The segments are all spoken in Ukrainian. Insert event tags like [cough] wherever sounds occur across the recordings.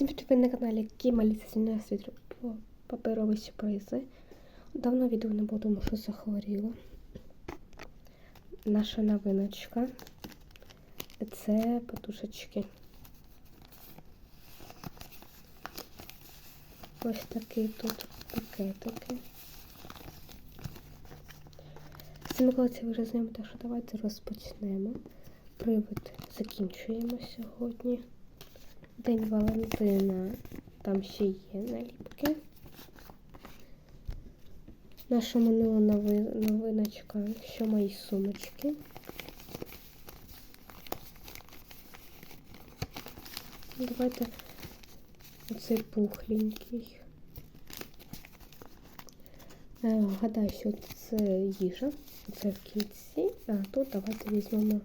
Всім привіт на каналі Кімаліса Сінує світ паперові сюрпризи. Давно відео не було, тому що захворіла. Наша новиночка. Це подушечки. Ось такі тут пакетики. З цими колекціями вже знаємо, так що давайте розпочнемо. Привид закінчуємо сьогодні. День Валентина. Там ще є наліпки. Наша минула нови... новиночка, що мої сумочки. Давайте оцей пухленький. Е, Гадаю, що це їжа. Це в кінці, а тут давайте візьмемо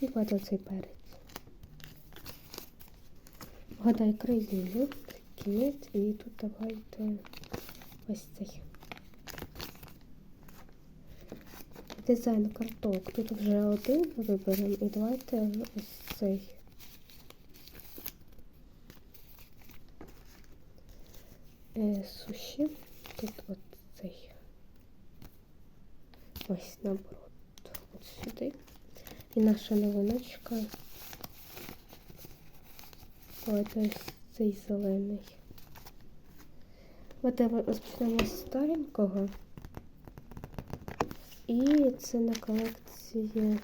і давайте оцей перець. Вгадай країну, кінець, і тут давайте ось цей. Дизайн карток. Тут вже один виберемо і давайте ось цей. Е, суші. Тут от цей. Ось наоборот. От сюди. І наша новиночка. Давайте ось цей зелений. Давайте розпочнемо з старенького. І це на колекції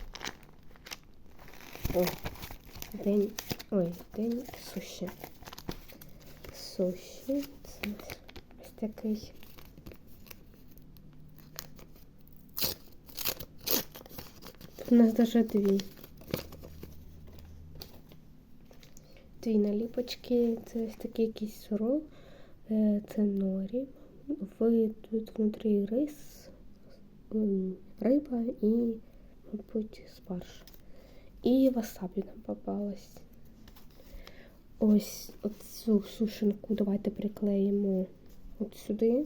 О, день. Ой, день суші. Суші. Це ось такий. У нас даже дві. Дві наліпочки. Це ось такий якийсь рол. Це норі. Ви тут внутрі рис, риба і, мабуть, спарж. І васабі нам попалась. Ось оцю сушенку давайте приклеїмо от сюди.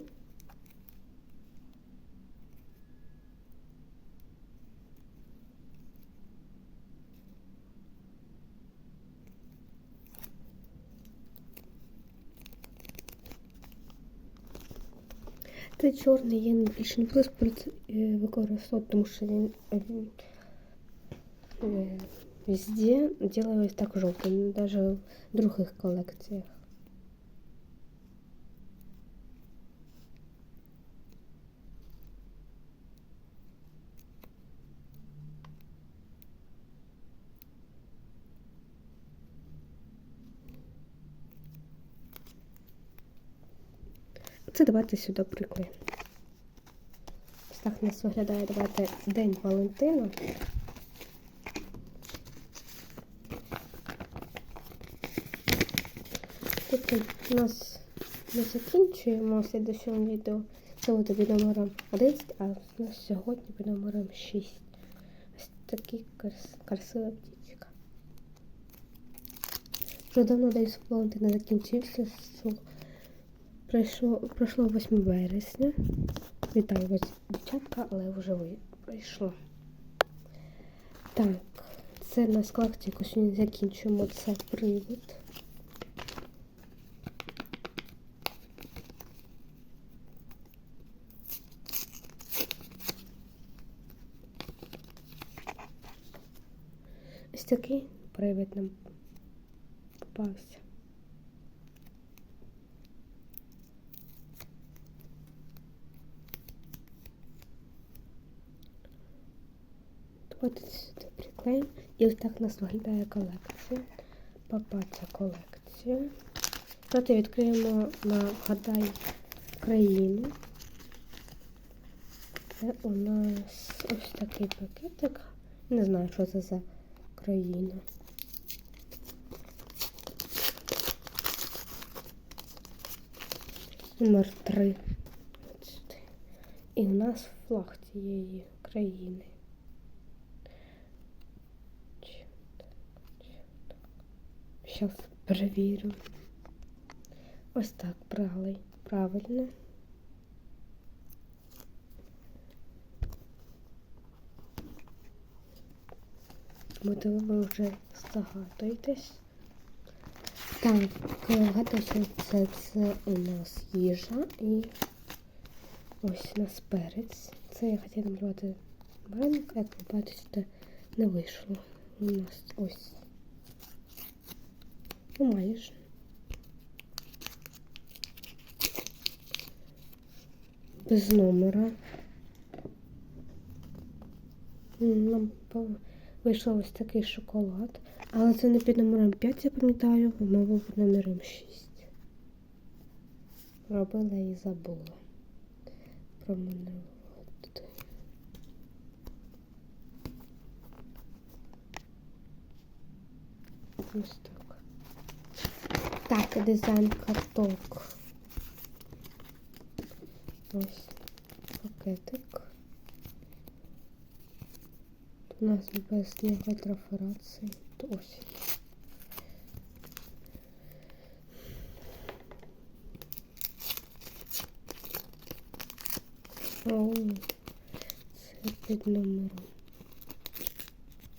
Цей чорний я більше не буду використовувати, тому що він везде делаю ось так жовтий, навіть в других колекціях. Це давайте сюди приклеїмо. Так у нас виглядає давайте День Валентина. Тут у нас ми закінчуємо в слідчому відео. Це буде під номером 11, а у нас сьогодні під номером 6. Ось такі красива птічка. Вже давно День Валентина закінчився. Пройшло, пройшло 8 вересня. Вітаю вас, дівчатка, але вже ви пройшло. Так, це на складці сьогодні закінчуємо це привід. Ось такий привід нам попався. Давайте сюди приклеїмо. І ось так у нас виглядає колекція. Попаться колекція. Давайте відкриємо на вгадай країну. Це у нас ось такий пакетик. Не знаю, що це за країна. Номер 3. І у нас флаг цієї країни. Зараз перевірю. Ось так брали. Правильно. Можливо, ви вже здогадуєтесь. Так, гадаю, це, у нас їжа і ось у нас перець. Це я хотіла намалювати вареника, як ви бачите, не вийшло. У нас ось. Майже. Без номера. Нам вийшов ось такий шоколад. Але це не під номером 5, я пам'ятаю, мабуть, під номером 6. Робила і забула. Про мене. Ось так. Так, дизайн карток. Ось пакетик. У нас без нього трафарації. Ось. О, це під номером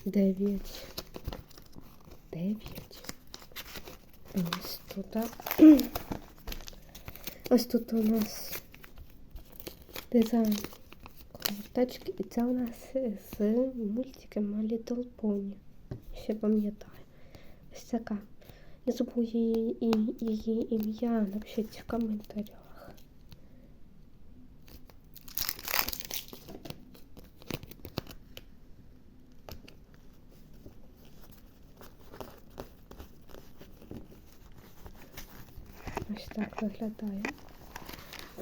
9. 9. Ось тут. [clears throat] Ось тут у нас дизайн карточки. І це у нас з мультика My Little Pony. Ще пам'ятаю. Ось така. Не забув її, її ім'я, напишіть в коментарях. Ось так виглядає.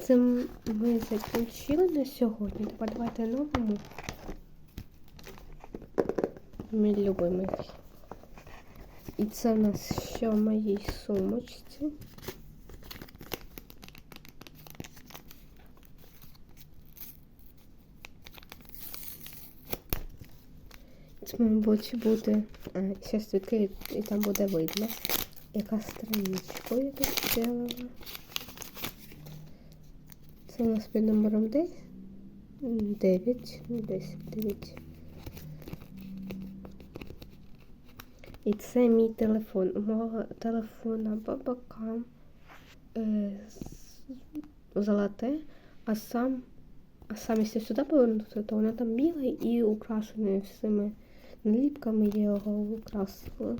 Цим ми закінчили на сьогодні. Тепер давайте новому. Мій любимий. І це у нас ще в моїй сумочці. Це, мабуть, буде. А, зараз відкрию, і там буде видно, яка страничка я тут зробила. У нас під номером 10. 9. 10, 9. І це мій телефон. У мого телефона бокам е, золоте, а сам, а сам, якщо сюди повернути, то воно там біле і украшене всіми наліпками, я його украсила.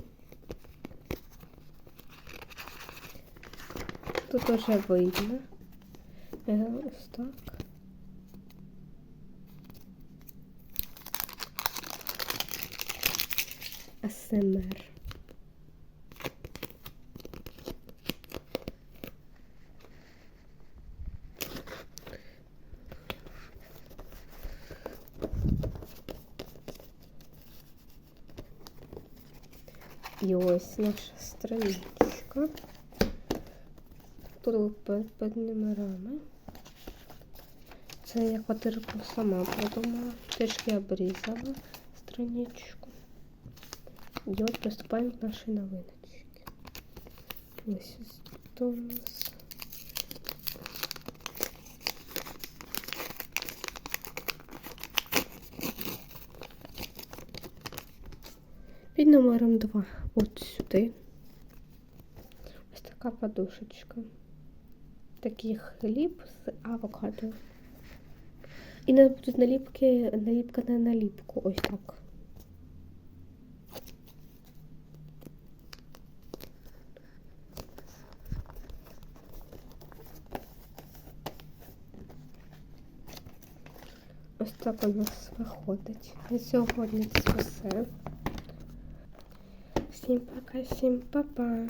Тут уже видно. Ось так. АСМР. І ось наша страничка. Під, під номерами. Це я квартирку сама придумала. Трішки обрізала страничку. І от приступаємо к нашій новиночці. Ось тут у нас. Під номером 2 от сюди. Ось така подушечка. Такий хліб з авокадо. І не будуть наліпки, наліпка на наліпку. Ось так. Ось так у нас виходить. На сьогодні це все. Всім пока, всім па-па.